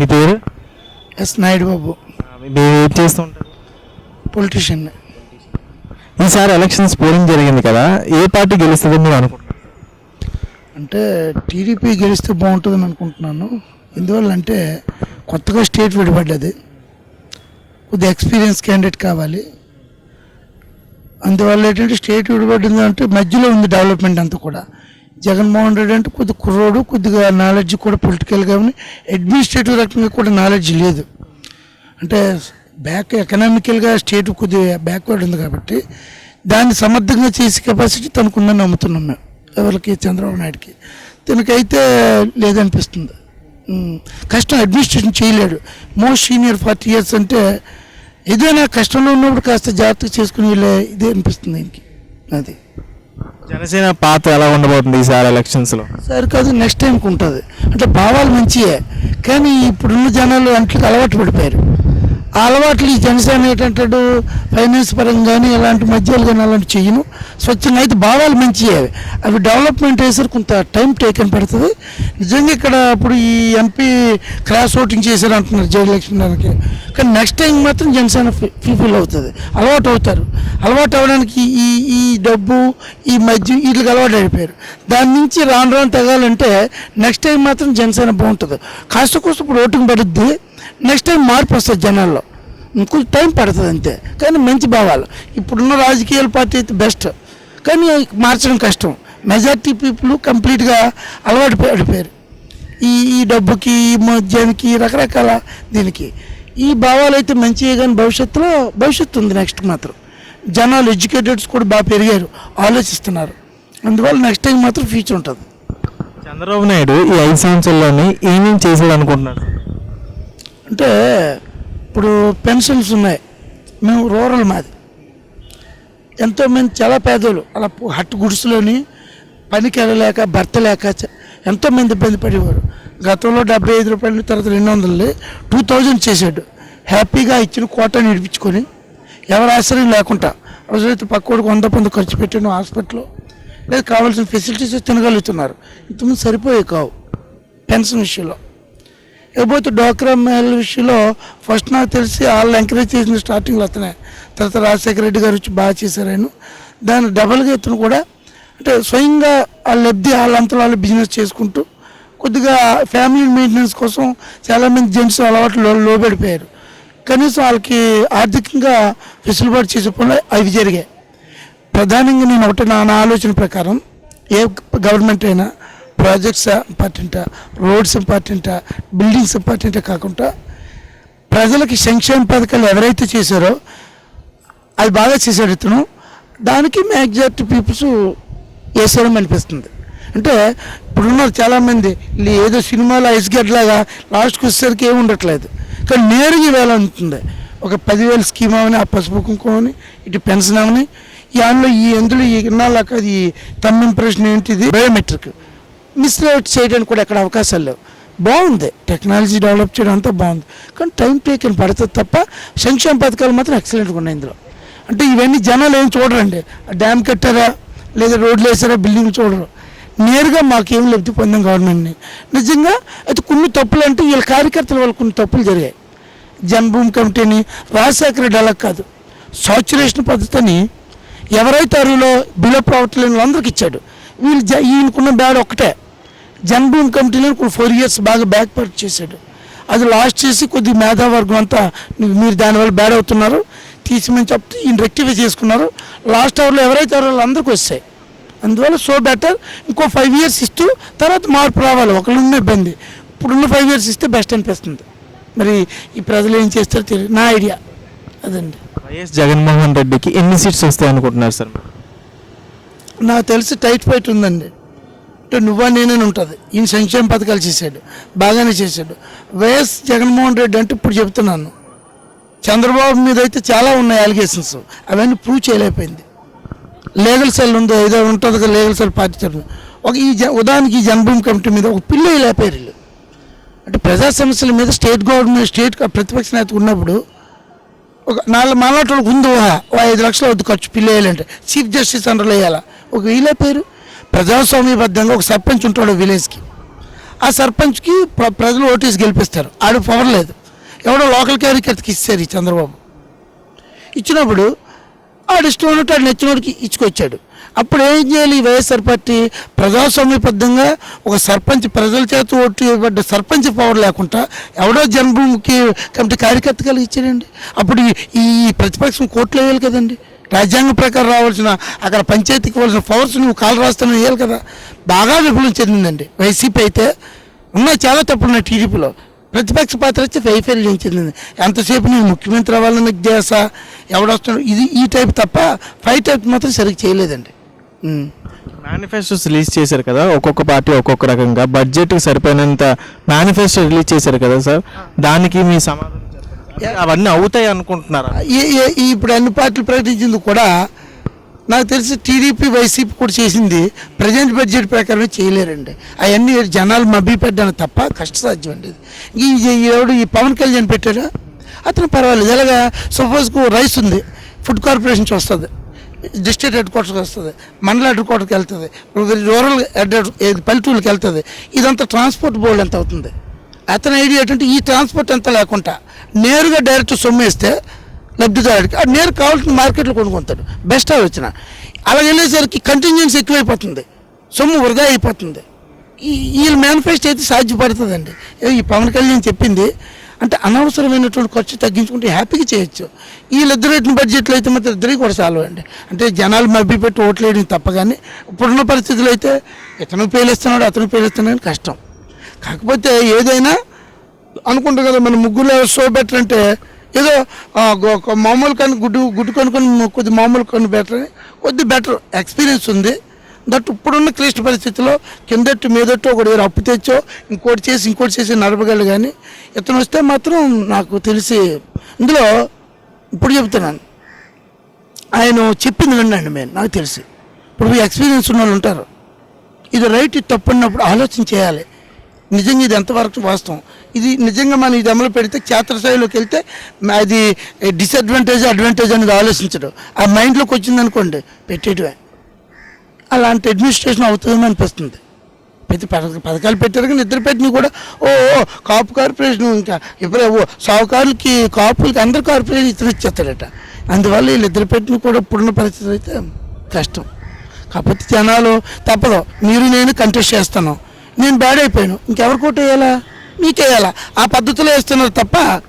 మీ పేరు? ఎస్ నాయుడు బాబు మీరు ఏం చేస్తూ ఉంటారు? పొలిటీషియన్ ఈసారి ఎలక్షన్స్ పోలింగ్ జరిగింది కదా ఏ పార్టీ గెలుస్తుందో మీరు అనుకుంటున్నారు? అంటే టీడీపీ గెలిస్తే బాగుంటుందని అనుకుంటున్నాను. ఎందువల్ల అంటే కొత్తగా స్టేట్ విడిపడ్డది కొద్దిగా ఎక్స్పీరియన్స్ క్యాండిడేట్ కావాలి. అందువల్ల ఏంటంటే స్టేట్ విడిపడింది అంటే మధ్యలో ఉంది డెవలప్మెంట్ అంతా కూడా. జగన్మోహన్ రెడ్డి అంటే కొద్ది కుర్రోడు కొద్దిగా నాలెడ్జ్ కూడా పొలిటికల్గా ఉంది. అడ్మినిస్ట్రేటివ్ రకంగా కూడా నాలెడ్జ్ లేదు. అంటే బ్యాక్ ఎకనామికల్గా స్టేట్ కొద్దిగా బ్యాక్వర్డ్ ఉంది కాబట్టి దాన్ని సమర్థంగా చేసే కెపాసిటీ తనకుందని నమ్ముతున్నాం మేము. ఎవరికి? చంద్రబాబు నాయుడుకి. తనకైతే లేదనిపిస్తుంది. కష్టం అడ్మినిస్ట్రేషన్ చేయలేడు. మోస్ట్ సీనియర్ ఫార్టీ ఇయర్స్ అంటే ఏదైనా కష్టంలో ఉన్నప్పుడు కాస్త జాగ్రత్తగా చేసుకుని వెళ్ళే ఇదే అనిపిస్తుంది దీనికి. అది. జనసేన పాత్ర ఎలా ఉండబోతుంది ఈసారి ఎలక్షన్స్లో సరే కాదు నెక్స్ట్ టైంకి ఉంటుంది. అంటే భావాలు మంచియే. కానీ ఇప్పుడున్న జనాలు అంట్లకి అలవాటు పడిపోయారు. ఆ అలవాట్లు ఈ జనసేన ఏంటంటాడు? ఫైనాన్స్ పరంగా కానీ ఇలాంటి మధ్యలు కానీ అలాంటి చేయను. స్వచ్ఛంగా అయితే భావాలు మంచివి అవి అవి డెవలప్మెంట్ అయ్యేసరికి కొంత టైం టేకన్ పడుతుంది. నిజంగా ఇక్కడ ఇప్పుడు ఈ ఎంపీ క్రాస్ ఓటింగ్ చేశారు అంటున్నారు జయలక్ష్మి దానికి కానీ నెక్స్ట్ టైం మాత్రం జనసేన ఫుల్ఫిల్ అవుతుంది. అలవాటు అవుతారు. అలవాటు అవ్వడానికి ఈ ఈ డబ్బు ఈ మధ్య వీటికి అలవాటు అయిపోయారు. దాని నుంచి రాను రాను తగాలంటే నెక్స్ట్ టైం మాత్రం జనసేన బాగుంటుంది. కాస్త కోసం ఇప్పుడు ఓటింగ్ పడుద్ది. నెక్స్ట్ టైం మార్పు వస్తుంది జనాల్లో. ఇంకొంచెం టైం పడుతుంది అంతే. కానీ మంచి భావాలు. ఇప్పుడున్న రాజకీయాల పార్టీ అయితే బెస్ట్ కానీ మార్చడం కష్టం. మెజార్టీ పీపుల్ కంప్లీట్గా అలవాటు పడిపోయారు. ఈ ఈ డబ్బుకి ఈ మద్యానికి రకరకాల దీనికి. ఈ భావాలు అయితే మంచిగా కానీ భవిష్యత్తులో భవిష్యత్తు ఉంది నెక్స్ట్ మాత్రం. జనాలు ఎడ్యుకేటెడ్స్ కూడా బాగా పెరిగారు. ఆలోచిస్తున్నారు. అందువల్ల నెక్స్ట్ టైం మాత్రం ఫ్యూచర్ ఉంటుంది. చంద్రబాబు నాయుడు ఈ ఐదు సంవత్సరాల్లోనే ఏమేమి చేశాడు అనుకుంటున్నారు అంటే ఇప్పుడు పెన్షన్స్ ఉన్నాయి. మేము రూరల్ మాది. ఎంతోమంది చాలా పేదోళ్ళు. అలా హట్టు హట్ గుడిసెలోని పనికి వెళ్ళలేక భర్త లేక ఎంతోమంది ఇబ్బంది పడేవారు. గతంలో డెబ్బై ఐదు రూపాయలు తర్వాత రెండు వందలు టూ థౌజండ్ చేశాడు. హ్యాపీగా ఇచ్చిన కోట ఇడిపించుకొని ఎవరు ఆశ్రయం లేకుండా అవసరమైతే పక్కోడికి వంద పొంద ఖర్చు పెట్టాను హాస్పిటల్లో. లేదు కావాల్సిన ఫెసిలిటీస్ తినగలుగుతున్నారు. ఇంతకుముందు సరిపోయే కావు పెన్షన్ విషయంలో. ఇకపోతే డోక్రా మహిళల విషయంలో ఫస్ట్ నాకు తెలిసి వాళ్ళు ఎంకరేజ్ చేసిన స్టార్టింగ్లో అతనే. తర్వాత రాజశేఖర రెడ్డి గారు వచ్చి బాగా చేశారు ఆయన. దాని డబల్గా ఇతను కూడా అంటే స్వయంగా వాళ్ళ లబ్ధి వాళ్ళంతా వాళ్ళు బిజినెస్ చేసుకుంటూ కొద్దిగా ఫ్యామిలీ మెయింటెనెన్స్ కోసం చాలామంది జెంట్స్ అలవాట్లు లో- లోబడిపోయారు. కనీసం వాళ్ళకి ఆర్థికంగా వెసులుబాటు చేసే పనులు అవి జరిగాయి. ప్రధానంగా నేను ఒకటి నా ఆలోచన ప్రకారం ఏ గవర్నమెంట్ అయినా ప్రాజెక్ట్స్ ఇంపార్టెంటా రోడ్స్ ఇంపార్టెంటా బిల్డింగ్స్ ఇంపార్టెంటా కాకుండా ప్రజలకి సంక్షేమ పథకాలు ఎవరైతే చేశారో అది బాగా చేశాడు ఇతను. దానికి మ్యాక్సిమం పీపుల్స్ వేసారని అనిపిస్తుంది. అంటే ఇప్పుడున్నారు చాలామంది ఏదో సినిమాలో ఐస్ లాగా లాస్ట్కి వచ్చేసరికి ఏమి ఉండట్లేదు. కానీ నేరుగా వేయాలంటుంది ఒక పదివేల స్కీమ్ అవని ఆ పసుపు కుంకుమని ఇటు పెన్షన్ అవని ఈ అందులో ఈ అందులో ఈ ఇన్నాళ్ళకి అది తమ్ ఇంప్రెషన్ ఏంటిది? బయోమెట్రిక్. మిస్లేట్ చేయడానికి కూడా ఎక్కడ అవకాశాలు లేవు. బాగుంది. టెక్నాలజీ డెవలప్ చేయడం అంతా బాగుంది. కానీ టైం టేకన్ పడుతుంది తప్ప సంక్షేమ పథకాలు మాత్రం ఎక్సలెంట్గా ఉన్నాయి ఇందులో. అంటే ఇవన్నీ జనాలు ఏం చూడరండి. డ్యామ్ కట్టారా? లేదా రోడ్లు వేసారా? బిల్డింగ్ చూడరు. నేరుగా మాకేం లబ్ధి పొందాం గవర్నమెంట్ని. నిజంగా అయితే కొన్ని తప్పులు అంటే వీళ్ళ కార్యకర్తల వల్ల కొన్ని తప్పులు జరిగాయి. జన్మభూమి కమిటీని రాజశేఖర రెడ్డి అలా కాదు. సాచురేషన్ పద్ధతిని ఎవరైతే అరువులో బిలో ప్రావర్టీ లేని ఇచ్చాడు. వీళ్ళు జ ఈయనకున్న బ్యాడ్ ఒక్కటే. జన్మభూమి కమిటీలో కొన్ని ఫోర్ ఇయర్స్ బాగా బ్యాక్ పర్ట్ చేశాడు. అది లాస్ట్ చేసి కొద్ది మేధావర్గం అంతా "నువ్వు- మీరు దానివల్ల బ్యాడ్ అవుతున్నారు. తీసిమని చెప్తే ఈయన రెక్టిఫై చేసుకున్నారు. లాస్ట్ అవర్లో ఎవరైతే ఎవరో అందరికీ వస్తాయి. అందువల్ల సో బెటర్ ఇంకో ఫైవ్ ఇయర్స్ ఇస్తూ తర్వాత మార్పు రావాలి. ఒకళ్ళు ఉన్న ఇబ్బంది. ఇప్పుడున్న ఫైవ్ ఇయర్స్ ఇస్తే బెస్ట్ అనిపిస్తుంది. మరి ఈ ప్రజలు ఏం చేస్తారో తెలియదు. నా ఐడియా అదండి. వైఎస్ జగన్మోహన్ రెడ్డికి ఎన్ని సీట్స్ వస్తాయి అనుకుంటున్నారు సార్? నాకు తెలిసి టైట్ ఫైట్ ఉందండి. అంటే నువ్వా నేనని ఉంటుంది. ఈయన సంక్షేమ పథకాలు చేశాడు బాగానే చేశాడు. వైఎస్ జగన్మోహన్ రెడ్డి అంటే ఇప్పుడు చెప్తున్నాను. చంద్రబాబు మీద అయితే చాలా ఉన్నాయి అలిగేషన్స్ అవన్నీ ప్రూవ్ చేయలేకపోయింది. లీగల్ సెల్ ఉందో ఏదో ఉంటుంది కదా లీగల్ సెల్ పార్టీ తరఫున ఒక ఈ ఉదాహరణకి ఈ జన్మభూమి కమిటీ మీద ఒక పిల్ల లేపారు వీళ్ళు. అంటే ప్రజా సమస్యల మీద స్టేట్ గవర్నమెంట్ స్టేట్ ప్రతిపక్ష నేత ఉన్నప్పుడు ఒక నాలుగు మాలాట వాళ్ళకి ఉంది ఊహ ఓ ఐదు లక్షలు వద్దు ఖర్చు పిల్ల వేయాలంటే చీఫ్ జస్టిస్ అండర్లో వేయాలా ఒక వీళ్ళే పేరు ప్రజాస్వామ్యబద్ధంగా ఒక సర్పంచ్ ఉంటాడు విలేజ్కి. ఆ సర్పంచ్కి ప్ర- ప్రజలు ఓటీస్ గెలిపిస్తారు. ఆడు పవర్ లేదు. ఎవడో లోకల్ క్యారికర్కి ఇస్తారు ఈ చంద్రబాబు. ఇచ్చినప్పుడు ఆడు ఇష్టం ఉన్నట్టు ఆడు నచ్చినోడికి ఇచ్చుకొచ్చాడు. అప్పుడు ఏం చేయాలి వైఎస్ఆర్ పార్టీ? ప్రజాస్వామ్యబద్ధంగా ఒక సర్పంచ్ ప్రజల చేత ఓటు ఇవ్వబడ్డ సర్పంచ్ పవర్ లేకుండా ఎవడో జన్మభూమికి కమిటీ కార్యకర్త ఇచ్చారండి అప్పుడు ఈ- ఈ ప్రతిపక్షం కోర్టులో వేయాలి కదండి. రాజ్యాంగం ప్రకారం రావాల్సిన అక్కడ పంచాయతీకి ఇవ్వాల్సిన పవర్స్ నువ్వు కాలు రాస్తాను వేయాలి కదా. బాగా విఫలం చెందిందండి. వైసీపీ అయితే ఉన్నాయి చాలా తప్పులు ఉన్నాయి టీడీపీలో. ప్రతిపక్ష పాత్ర వచ్చి వైఫల్యం చెందింది. ఎంతసేపు నేను ముఖ్యమంత్రి అవ్వాలని చేస ఎవడొస్తున్నాడు ఇది ఈ టైప్ తప్ప ఫైవ్ టైప్ మాత్రం సరిగ్గా చేయలేదండి. మేనిఫెస్టోస్ రిలీజ్ చేశారు కదా ఒక్కొక్క పార్టీ ఒక్కొక్క రకంగా. బడ్జెట్కి సరిపోయినంత మేనిఫెస్టో రిలీజ్ చేశారు కదా సార్ దానికి మీ సమాధానం. అవన్నీ అవుతాయి అనుకుంటున్నారా? ఇప్పుడు అన్ని పార్టీలు ప్రకటించింది కూడా నాకు తెలిసి టీడీపీ వైసీపీ కూడా చేసింది. ప్రజెంట్ బడ్జెట్ ప్రకారమే చేయలేరండి. అవన్నీ జనాలు మభ్య పెట్టడానికి తప్ప కష్టసాధ్యం అండి. ఈ ఎవడు ఈ పవన్ కళ్యాణ్ పెట్టాడా? అతను పర్వాలేదు. ఎలాగా? సపోజ్కు రైస్ ఉంది. ఫుడ్ కార్పొరేషన్ నుంచి వస్తుంది డిస్ట్రిక్ట్ హెడ్ క్వార్టర్కి వస్తుంది. మండల హెడ్ క్వార్టర్కి వెళ్తుంది. రూరల్ హెడ్ పల్లెటూరుకి వెళ్తుంది. ఇదంతా ట్రాన్స్పోర్ట్ బోర్డు ఎంత అవుతుంది? అతని ఐడియా ఏంటంటే ఈ ట్రాన్స్పోర్ట్ అంతా లేకుండా నేరుగా డైరెక్ట్ సొమ్మేస్తే లబ్ధిదారుడికి ఆ నేరు కావాల్సిన మార్కెట్లో కొనుక్కుంటాడు. బెస్ట్ ఆలోచన అలా వెళ్ళేసరికి కంటిన్యూన్స్ ఎక్కువైపోతుంది. సొమ్ము వృధా అయిపోతుంది. ఈ వీళ్ళ మేనిఫెస్టో అయితే సాధ్యపడుతుందండి. ఈ పవన్ కళ్యాణ్ చెప్పింది. అంటే అనవసరమైనటువంటి ఖర్చు తగ్గించుకుంటే హ్యాపీగా చేయొచ్చు. వీళ్ళిద్దరు పెట్టిన బడ్జెట్లో అయితే మాత్రం ఇద్దరికి కూడా చాలు అండి అంటే జనాలు మబ్బి పెట్టి ఓట్లు వేయడం తప్ప కానీ ఇప్పుడున్న పరిస్థితులు అయితే ఇతను పేలిస్తున్నాడు అతను పేలిస్తున్నాడు కష్టం. కాకపోతే ఏదైనా అనుకుంటాం కదా మన ముగ్గురులో సో బెటర్ అంటే ఏదో మామూలు కానీ గుడ్డు గుడ్డు కొనుక్కొని కొద్ది మామూలు కొన్ని బెటర్ అని కొద్ది బెటర్ ఎక్స్పీరియన్స్ ఉంది. దట్ ఇప్పుడున్న క్లిష్ట పరిస్థితిలో కిందట్టు మీదట్టు ఒకటి అప్పు తెచ్చో ఇంకోటి చేసి ఇంకోటి చేసి నడపగలడు కానీ ఇతను వస్తే మాత్రం నాకు తెలిసి ఇందులో ఇప్పుడు చెప్తున్నాను. ఆయన చెప్పింది వినండి మేము నాకు తెలిసి. ఇప్పుడు ఎక్స్పీరియన్స్ ఉన్న వాళ్ళు ఉంటారు. ఇది రైట్ తప్పు అన్నప్పుడు ఆలోచన చేయాలి. నిజంగా ఇది ఎంతవరకు వాస్తవం? ఇది నిజంగా మనం ఇది అమలు పెడితే క్షేత్రస్థాయిలోకి వెళ్తే అది డిసడ్వాంటేజ్ అడ్వాంటేజ్ అనేది ఆలోచించడం. ఆ మైండ్లోకి వచ్చింది అనుకోండి పెట్టేటివే అలాంటి అడ్మినిస్ట్రేషన్ అవుతుందని అనిపిస్తుంది. ప్రతి పథక పథకాలు పెట్టారు కానీ ఇద్దరు పెట్టినవి కూడా ఓ ఓ, కాపు కార్పొరేషన్ ఇంకా ఇప్పుడు ఓ సావుకారులకి కాపులకి అందరు కార్పొరేషన్ ఇతను ఇచ్చేస్తాడట. అందువల్ల ఈ నిద్ర పెట్టిన కూడా ఇప్పుడున్న పరిస్థితి అయితే కష్టం. కాకపోతే జనాలు తప్పదు. మీరు నేను కంటెస్ట్ చేస్తాను. నేను బ్యాడ్ అయిపోయాను. ఇంకెవరి కోట వేయాలా? మీకేయాలా ఆ పద్ధతిలో వేస్తున్నారు తప్ప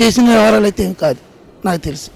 చేసిన వ్యవహారాలు అయితే ఏం కాదు. నాకు తెలుసు.